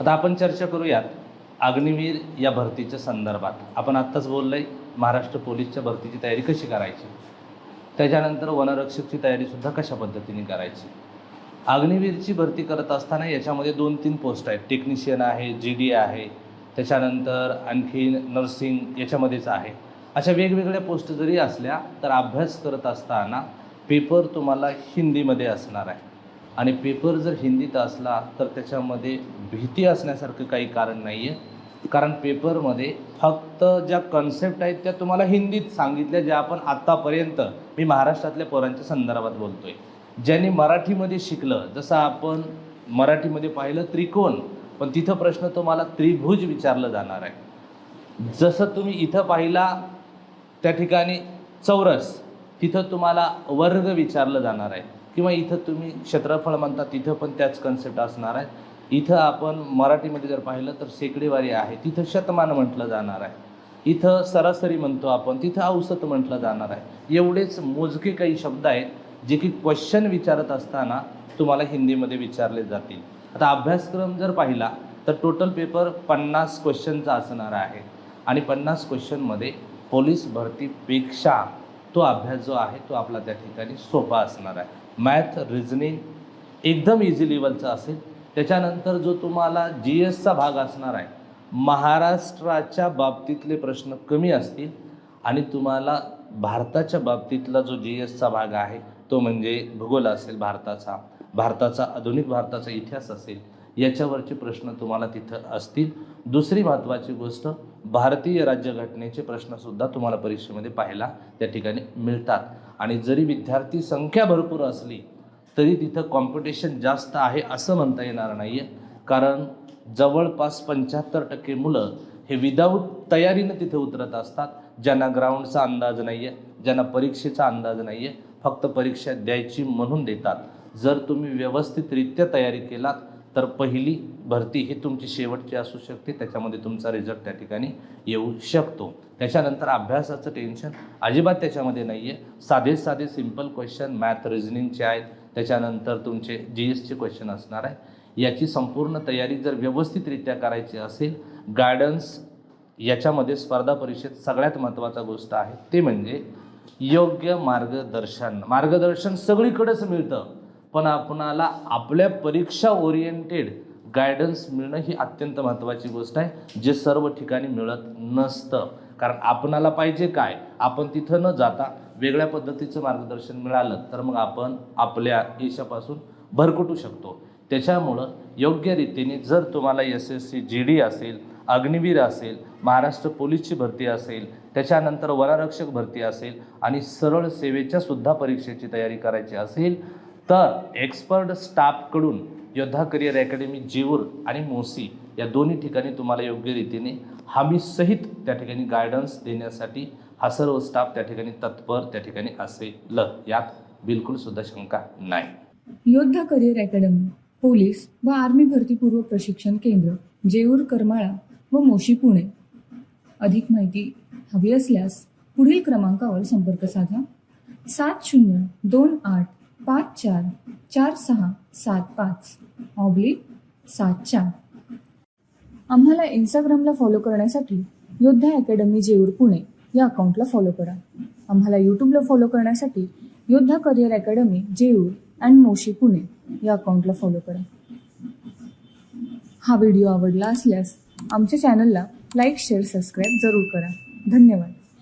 आता आपण चर्चा करूयात अग्निवीर या भरतीच्या संदर्भात. आपण आत्ताच बोललोय महाराष्ट्र पोलीसच्या भरतीची तयारी कशी करायची? त्याच्यानंतर वनरक्षकची तयारीसुद्धा कशा पद्धतीने करायची? अग्निवीरची भरती करत असताना याच्यामध्ये दोन तीन पोस्ट आहेत. टेक्निशियन आहे जी डी आहे त्याच्यानंतर आणखी नर्सिंग याच्यामध्येच आहे. अशा वेगवेगळ्या पोस्ट जरी असल्या तर अभ्यास करत असताना पेपर तुम्हाला हिंदीमध्ये असणार आहे. आणि पेपर जर हिंदीत असला तर त्याच्यामध्ये भीती असण्यासारखं काही कारण नाही आहे कारण पेपरमध्ये फक्त ज्या कन्सेप्ट आहेत त्या तुम्हाला हिंदीत सांगितल्या ज्या आपण आत्तापर्यंत मी महाराष्ट्रातल्या पोरांच्या संदर्भात बोलतो आहे ज्यांनी मराठीमध्ये शिकलं जसं आपण मराठीमध्ये पाहिलं त्रिकोण पण तिथं प्रश्न तुम्हाला त्रिभुज विचारलं जाणार आहे. जसं तुम्ही इथं पाहिला त्या ठिकाणी चौरस तिथं तुम्हाला वर्ग विचारलं जाणार आहे. किंवा इथं तुम्ही क्षेत्रफळ म्हणता तिथं पण त्याच कन्सेप्ट असणार आहे. इथं आपण मराठीमध्ये जर पाहिलं तर शेकडेवारी आहे तिथं शतमान म्हटलं जाणार आहे. इथं सरासरी म्हणतो आपण तिथं औसत म्हटलं जाणार आहे. एवढेच मोजके काही शब्द आहेत जे की क्वेश्चन विचारत असताना तुम्हाला हिंदीमध्ये विचारले जातील. आता अभ्यासक्रम जर पाहिला तर टोटल पेपर पन्नास क्वेश्चनचा असणार आहे. आणि पन्नास क्वेश्चनमध्ये पोलीस भरतीपेक्षा तो अभ्यास जो आहे तो आपला त्या ठिकाणी सोपा असणार आहे. मॅथ रिझनिंग एकदम इझी लेवलचा असेल. त्याच्यानंतर जो तुम्हाला जी एसचा भाग असणार आहे महाराष्ट्राच्या बाबतीतले प्रश्न कमी असतील आणि तुम्हाला भारताच्या बाबतीतला जो जी एसचा भाग आहे तो म्हणजे भूगोल असेल भारताचा भारताचा आधुनिक भारताचा इतिहास असेल याच्यावरचे प्रश्न तुम्हाला तिथं असतील. दुसरी महत्त्वाची गोष्ट भारतीय राज्यघटनेचे प्रश्नसुद्धा तुम्हाला परीक्षेमध्ये पाहायला त्या ठिकाणी मिळतात. आणि जरी विद्यार्थी संख्या भरपूर असली तरी तिथं कॉम्पिटिशन जास्त आहे असं म्हणता येणार नाही आहे कारण जवळपास पंच्याहत्तर टक्के मुलं हे विदाऊट तयारीनं तिथे उतरत असतात ज्यांना ग्राउंडचा अंदाज नाही आहे ज्यांना परीक्षेचा अंदाज नाही आहे फक्त परीक्षा द्यायची म्हणून देतात. जर तुम्ही व्यवस्थितरित्या तयारी केलात तर पहिली भरती ही तुमची शेवटची असू शकते. त्याच्यामध्ये तुमचा रिझल्ट त्या ठिकाणी येऊ शकतो. त्याच्यानंतर अभ्यासाचं टेन्शन अजिबात त्याच्यामध्ये नाही आहे साधे साधे सिंपल क्वेश्चन मॅथ रिझनिंगचे आहेत. त्याच्यानंतर तुमचे जी एसचे क्वेश्चन असणार आहे. याची संपूर्ण तयारी जर व्यवस्थितरित्या करायची असेल गायडन्स याच्यामध्ये स्पर्धा परीक्षेत सगळ्यात महत्त्वाचा गोष्ट आहे. ते म्हणजे योग्य मार्गदर्शन. मार्गदर्शन सगळीकडेच मिळतं. पण आपणाला आपल्या परीक्षा ओरिएंटेड गायडन्स मिळणं ही अत्यंत महत्त्वाची गोष्ट आहे जे सर्व ठिकाणी मिळत नसतं. कारण आपणाला पाहिजे काय? आपण तिथं न जाता वेगळ्या पद्धतीचं मार्गदर्शन मिळालं तर मग आपण आपल्या यशापासून भरकटू शकतो. त्याच्यामुळं योग्य रीतीने जर तुम्हाला S S C G D असेल अग्निवीर असेल महाराष्ट्र पोलीसची भरती असेल त्याच्यानंतर वनारक्षक भरती असेल आणि सरळ सेवेच्या सुद्धा परीक्षेची तयारी करायची असेल तर एक्सपर्ट स्टाफकडून योद्धा करिअर अकॅडमी जेऊर आणि मोसी या दोन्ही ठिकाणी तुम्हाला योग्य रीतीने हमीसहित त्या ठिकाणी गायडन्स देण्यासाठी हा सर्व स्टाफ त्या ठिकाणी तत्पर त्या ठिकाणी असेल. यात बिलकुल सुद्धा शंका नाही. योद्धा करिअर अकॅडमी पोलीस व आर्मी भरतीपूर्व प्रशिक्षण केंद्र जेऊर करमाळा व मोशी पुणे. अधिक माहिती हवी असल्यास पुढील क्रमांकावर संपर्क साधा. सात शून्य दोन आठ पाच चार चार सहा सात पाच ऑब्लिक सात चार. आम्हाला इंस्टाग्रामला फॉलो करण्यासाठी योद्धा अकॅडमी जेऊर पुणे या अकाउंटला फॉलो करा. आम्हाला यूट्यूबला फॉलो करण्यासाठी Yoddha career academy Jeur and Moshi Pune या अकाउंटला फॉलो करा. हा व्हिडिओ आवडला असल्यास आमच्या चॅनलला लाईक शेअर सबस्क्राईब जरूर करा. धन्यवाद.